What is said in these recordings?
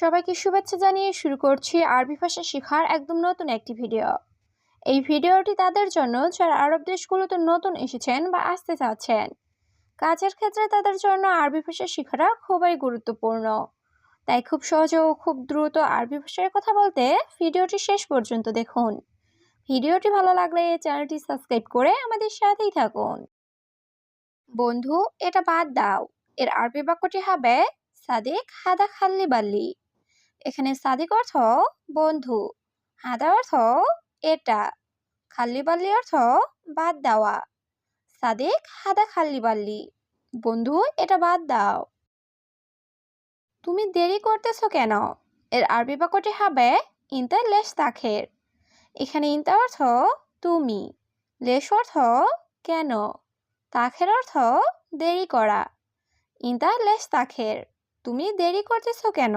সবাইকে শুভেচ্ছা জানিয়ে শুরু করছি আরবি ভাষা শেখার একদম নতুন একটি ভিডিও। এই ভিডিওটি তাদের জন্য যারা আরব দেশগুলোতে নতুন এসেছেন বা আসতে চাচ্ছেন, কাজের ক্ষেত্রে তাদের জন্য আরবি ভাষা শেখাটা খুবই গুরুত্বপূর্ণ। তাই খুব সহজে ও খুব দ্রুত আরবি ভাষায় কথা বলতে ভিডিওটি শেষ পর্যন্ত দেখুন। ভিডিওটি ভালো লাগলে চ্যানেলটি সাবস্ক্রাইব করে আমাদের সাথেই থাকুন। বন্ধু, এটা বাদ দাও। এর আরবি বাক্যটি হবে সাদেক হাদা খাল্লি বাল্লি। এখানে সাদিক অর্থ বন্ধু হাদা অর্থ এটা খাল্লি বাল্লি অর্থ বাদ দেওয়া। সাদিক হাদা খাল্লি বাল্লি বন্ধু, এটা বাদ দাও। তুমি দেরি করতেছ কেন? এর আরবি বাক্যটি হবে ইন্তা লেশ তাখের। এখানে ইন্তা অর্থ তুমি, লেশ অর্থ কেন? তাখের অর্থ দেরি করা। ইন্তা লেশ তাখের। তুমি দেরি করতেছ কেন?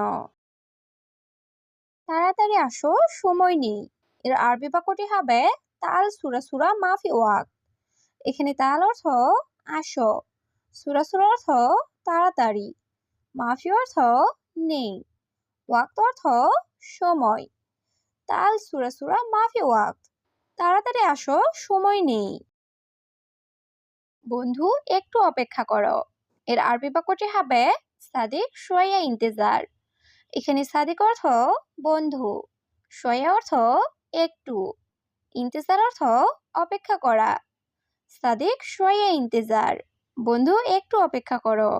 তাড়াতাড়ি আসো, সময় নেই। এর আরবি বাক্যটি হবে, তাল সুরা সুরা মাফি ওয়াক। এখানে তাল অর্থ, আসো। সুরা সুরা অর্থ, তাড়াতাড়ি। মাফি অর্থ, নেই। ওয়াক্ত অর্থ, সময়। তাল সুরা সুরা মাফি ওয়াক। তাড়াতাড়ি আসো, সময় নেই। বন্ধু, একটু অপেক্ষা করো। এর আরবি বাক্যটি হবে, সাদিক সোয়া ইন্তেজার। এখানে সাদিক অর্থ বন্ধু সোয়া অর্থ একটু, ইন্তেজার অর্থ অপেক্ষা করা। সাদিক সোয়া ইন্তেজার, বন্ধু, একটু অপেক্ষা করো।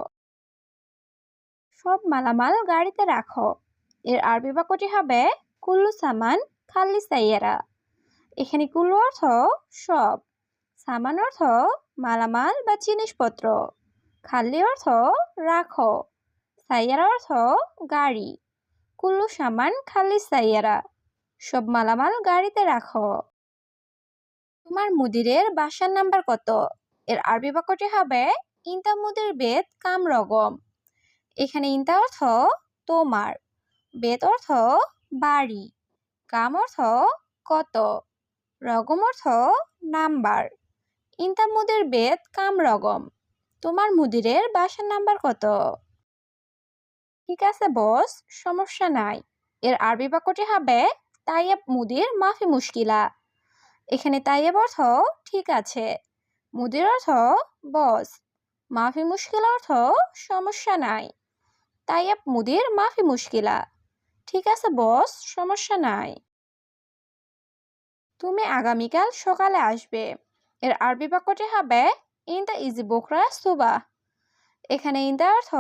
সব মালামাল গাড়িতে রাখো। এর আরবি বাক্যটি হবে, কুল্লু সামান খাল্লি সাইয়ারা। এখানে কুল্লু অর্থ সব, সামান অর্থ মালামাল বা জিনিসপত্র। খাল্লি অর্থ রাখো। সাইয়ারা অর্থ গাড়ি। কুল্লু সামান, খালি সাইয়ারা। সব মালামাল গাড়িতে রাখো। তোমার মুদিরের বাসার নাম্বার কত? এর আরবি বাক্যটি হবে, ইন্তা মুদির বেদ কাম রগম। এখানে ইন্তা অর্থ, তোমার। বেদ অর্থ, বাড়ি। কাম অর্থ, কত। রগম অর্থ, নাম্বার। ইন্তা মুদির বেদ কাম রগম। তোমার মুদিরের বাসার নাম্বার কত? ঠিক আছে, বস, সমস্যা নাই। এর আরবি বাক্যটি হবে তাইয়েব মুদির মাফি মুশকিলা। এখানে তাইয়েব অর্থ ঠিক আছে। মুদির অর্থ বস, মাফি মুশকিল অর্থ সমস্যা নাই। তাইয়েব মুদির মাফি মুশকিলা। ঠিক আছে, বস, সমস্যা নাই। তুমি আগামীকাল সকালে আসবে। এর আরবি বাক্যটি হবে ইনটা ইজি বোকরা সুবা। এখানে ইনটা অর্থ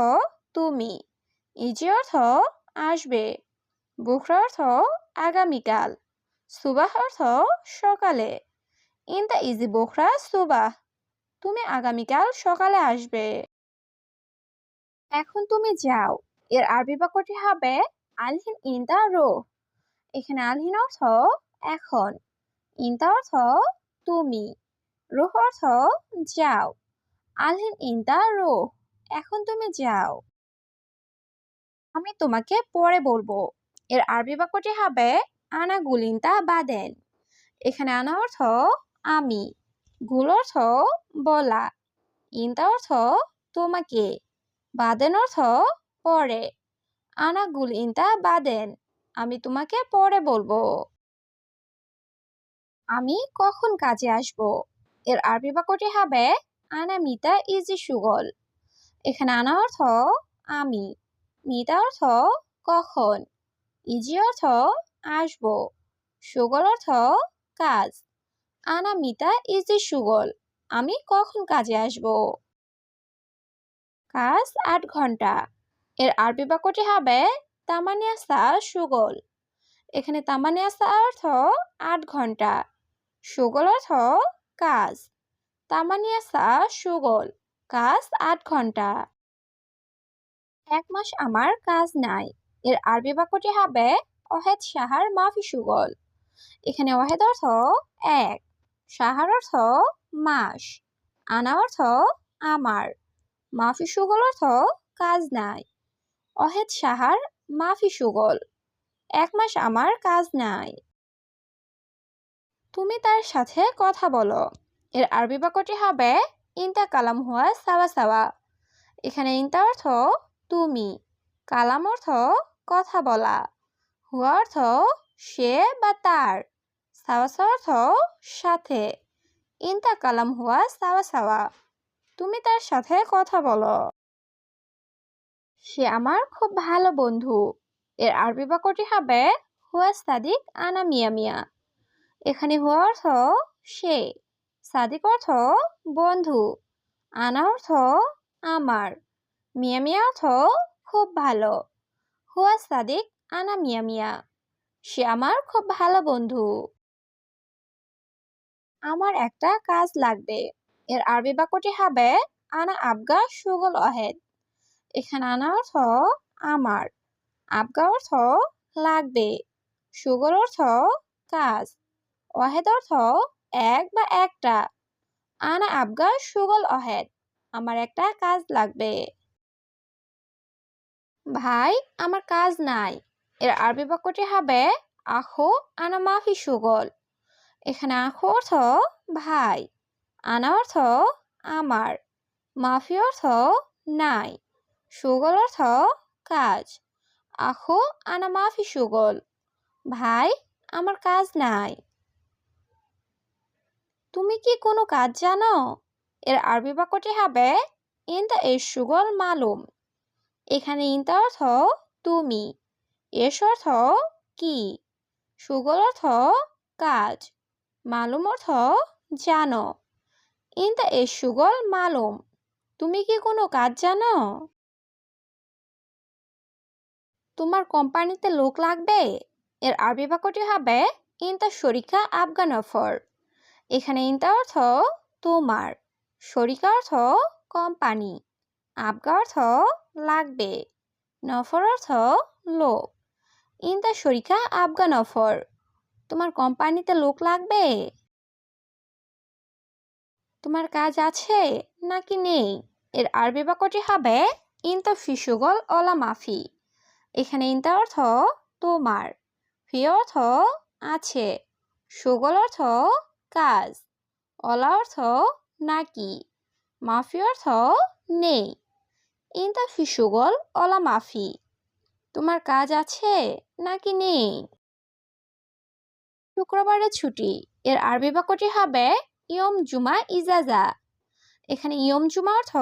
তুমি। ইজি অর্থ আসবে। বুকরা অর্থ আগামীকাল। সুবাহ অর্থ সকালে। ইনটা ইজি বোকরা সুবাহ। তুমি আগামীকাল সকালে আসবে। এখন তুমি যাও। এর আরবি বাক্যটি হবে আলহিন ইনতা রো। এখানে আলহিন অর্থ এখন। ইনতা অর্থ তুমি। রুহ অর্থ যাও। আলহিন ইনতা রো। এখন তুমি যাও। আমি তোমাকে পরে বলব। এর আরবি বাক্যটি হবে, আনা গুলিন্তা বাদেন। এখানে আনা অর্থ, আমি। গুল অর্থ, বলা। ইনতা অর্থ, তোমাকে। বাদেন অর্থ, পরে। আনা গুল ইনতা বাদেন। আমি তোমাকে পরে বলব। আমি কখন কাজে আসব? এর আরবি বাক্যটি হবে, আনা মিতা ইজি সুগল। এখানে আনা অর্থ, আমি। অর্থ কখন? ইজি অর্থ আসব। সুগল অর্থ কাজ। আনা মিতা ইজি সুগল। আমি কখন কাজে আসব? কাজ আট ঘণ্টা। এর আরবি বাক্যটি হবে তামানিয়া সা সুগল। এখানে তামানিয়া সা অর্থ আট ঘণ্টা। সুগল অর্থ কাজ। তামানিয়া সা সুগল। কাজ আট ঘণ্টা। এক মাস আমার কাজ নাই। এর আরবি বাক্যটি হবে, অহেদ সাহার মাফি সুগল। এখানে অহেদ অর্থ এক, সাহার অর্থ মাস, আনা অর্থ আমার। মাফি সুগল অর্থ কাজ নাই। অহেদ সাহার মাফি সুগল, এক মাস আমার কাজ নাই। তুমি তার সাথে কথা বলো। এর আরবি বাক্যটি হবে, ইন্তা কালাম হুয়া সাওয়া সাওয়া। এখানে ইন্তা অর্থ তুমি। কালাম অর্থ কথা বলা। হুয়া অর্থ সে বা তার। সাওয়া অর্থ সাথে। ইনতা কালাম হুয়া সাওয়া সাওয়া। তুমি তার সাথে কথা বলো। সে আমার খুব ভালো বন্ধু। এর আরবি বাক্যটি হবে হুয়া সাদিক আনা মিয়া মিয়া। এখানে হুয়া অর্থ সে। সাদিক অর্থ বন্ধু। আনা অর্থ আমার। মিয়া মিয়া অর্থ খুব ভালো। হুয়া সাদিক আনা মিয়া মিয়া। সে আমার খুব ভালো বন্ধু। আমার একটা কাজ লাগবে। এর আরবি বাক্যটি হবে, আনা আবগা সুগল অহেদ। এখানে আনা অর্থ, আমার। আবগা অর্থ, লাগবে। সুগল অর্থ, কাজ। অহেদ অর্থ, এক বা একটা। আনা আবগা সুগল অহেদ। আমার একটা কাজ লাগবে। ভাই, আমার কাজ নাই। এর আরবি বাক্যটি হবে আখো আনা মাফি সুগল। এখানে আখো অর্থ, ভাই। আনা অর্থ, আমার। মাফি অর্থ, নাই। সুগল অর্থ, কাজ। আখো আনা মাফি সুগল। ভাই, আমার কাজ নাই। তুমি কি কোনো কাজ জানো? এর আরবি বাক্যটি হবে ইনতা এর সুগল মালুম। এখানে ইনতা অর্থ তুমি। এস অর্থ কি? সুগল অর্থ কাজ। মালুম অর্থ জানো। ইনতা এর সুগল মালুম। তুমি কি কোনো কাজ জানো? তোমার কোম্পানিতে লোক লাগবে? এর আরবি বাক্যটি হবে ইনতা শরিকা আফগান অফার। এখানে ইনতা অর্থ তোমার। শরিকা অর্থ কোম্পানি। আবগা অর্থ লাগবে, নফর অর্থ লোক ইনতা শরিকা আফগান অফর তোমার কোম্পানিতে লোক লাগবে? তোমার কাজ আছে নাকি নেই? এর আরবি বাক্যটি হবে ইনতা ফিসুগল অলা মাফি। এখানে ইনতা অর্থ তোমার, ফি অর্থ আছে, সুগল অর্থ কাজ অলা অর্থ নাকি, মাফি অর্থ নেই। ইনতা ফি সুগল অলা মাফি। তোমার কাজ আছে নাকি নেই? শুক্রবারের ছুটি। এর আরবি বাক্যটি হবে, ইয়ম জুমা ইজাজা। এখানে ইয়ম জুমা অর্থ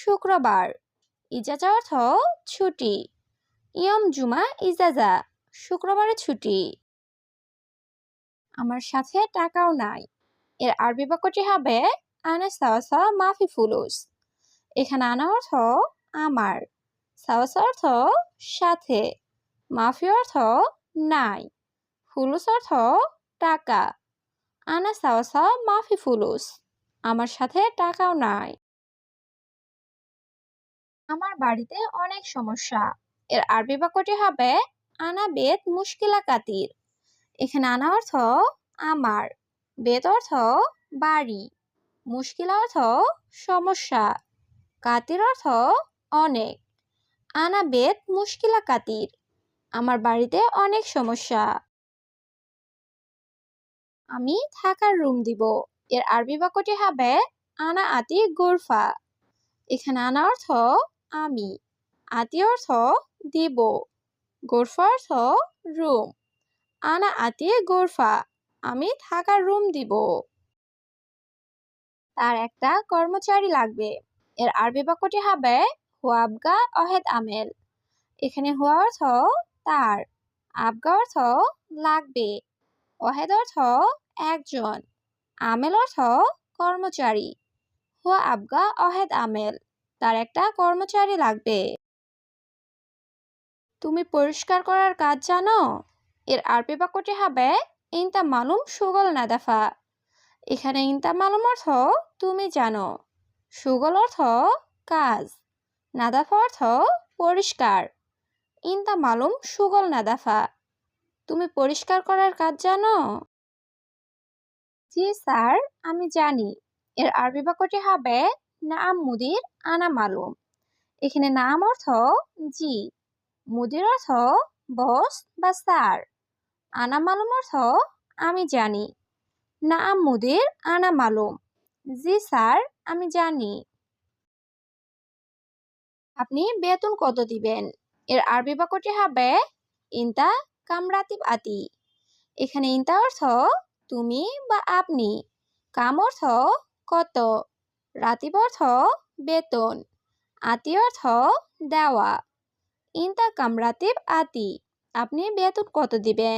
শুক্রবার। ইজাজা অর্থ ছুটি। ইয়ম জুমা ইজাজা শুক্রবারের ছুটি। আমার সাথে টাকাও নাই। এর আরবি বাক্যটি হবে, আনা সাওয়াসা মাফি ফুলুস। এখানে আনা অর্থ আমার। সাওয়াসা অর্থ সাথে। মাফি অর্থ নাই। ফুলুস অর্থ টাকা। আনা সাওয়াসা মাফি ফুলুস। আমার সাথে টাকাও নাই। আমার বাড়িতে অনেক সমস্যা। এর আরবি বাক্যটি হবে আনা বেদ মুশকিলা কাতির। এখানে আনা অর্থ আমার। বেদ অর্থ বাড়ি। মুশকিল অর্থ সমস্যা। কাতির অর্থ অনেক। আনা বেদ মুশকিলা কাতির। আমার বাড়িতে অনেক সমস্যা। আমি থাকার রুম দিব। এর আরবি বাক্যটি হবে আনা আতি গোরফা। এখানে আনা অর্থ আমি। আতি অর্থ দিব। গোরফা অর্থ রুম। আনা আতি গোরফা। আমি থাকার রুম দিব। তার একটা কর্মচারী লাগবে। এর আরবি বাক্যটি হবে হুয়াবগা অহেদ আমেল। এখানে হুয়া অর্থ তার, আবগা অর্থ লাগবে, অহেদ অর্থ একজন, আমেল অর্থ কর্মচারী। হুয়া আবগা অহেদ আমেল, তার একটা কর্মচারী লাগবে। তুমি পরিষ্কার করার কাজ জানো? এর আরবি বাক্যটি হবে ইনতা মালুম সুগল নাদাফা। এখানে ইনতা মালুম অর্থ তুমি জানো। সুগল অর্থ কাজ, নাদাফা অর্থ পরিষ্কার। ইনতা মালুম সুগল নাদাফা। তুমি পরিষ্কার করার কাজ জানো? জি স্যার, আমি জানি। এর আরবি বাক্যটি হবে নাম মুদির আনা মালুম। এখানে নাম অর্থ জি। মুদির অর্থ বস বা স্যার। আনা মালুম অর্থ আমি জানি। নাম মুদির আনা মালুম। জি স্যার, আমি জানি। আপনি বেতন কত দিবেন? এর আরবি বাক্যটি হবে ইনতা কামরাতিব আতি। এখানে ইনতা অর্থ তুমি বা আপনি। কাম অর্থ কত? রাতিব অর্থ বেতন। আতি অর্থ দেওয়া। ইনতা কামরাতিব আতি। আপনি বেতন কত দিবেন?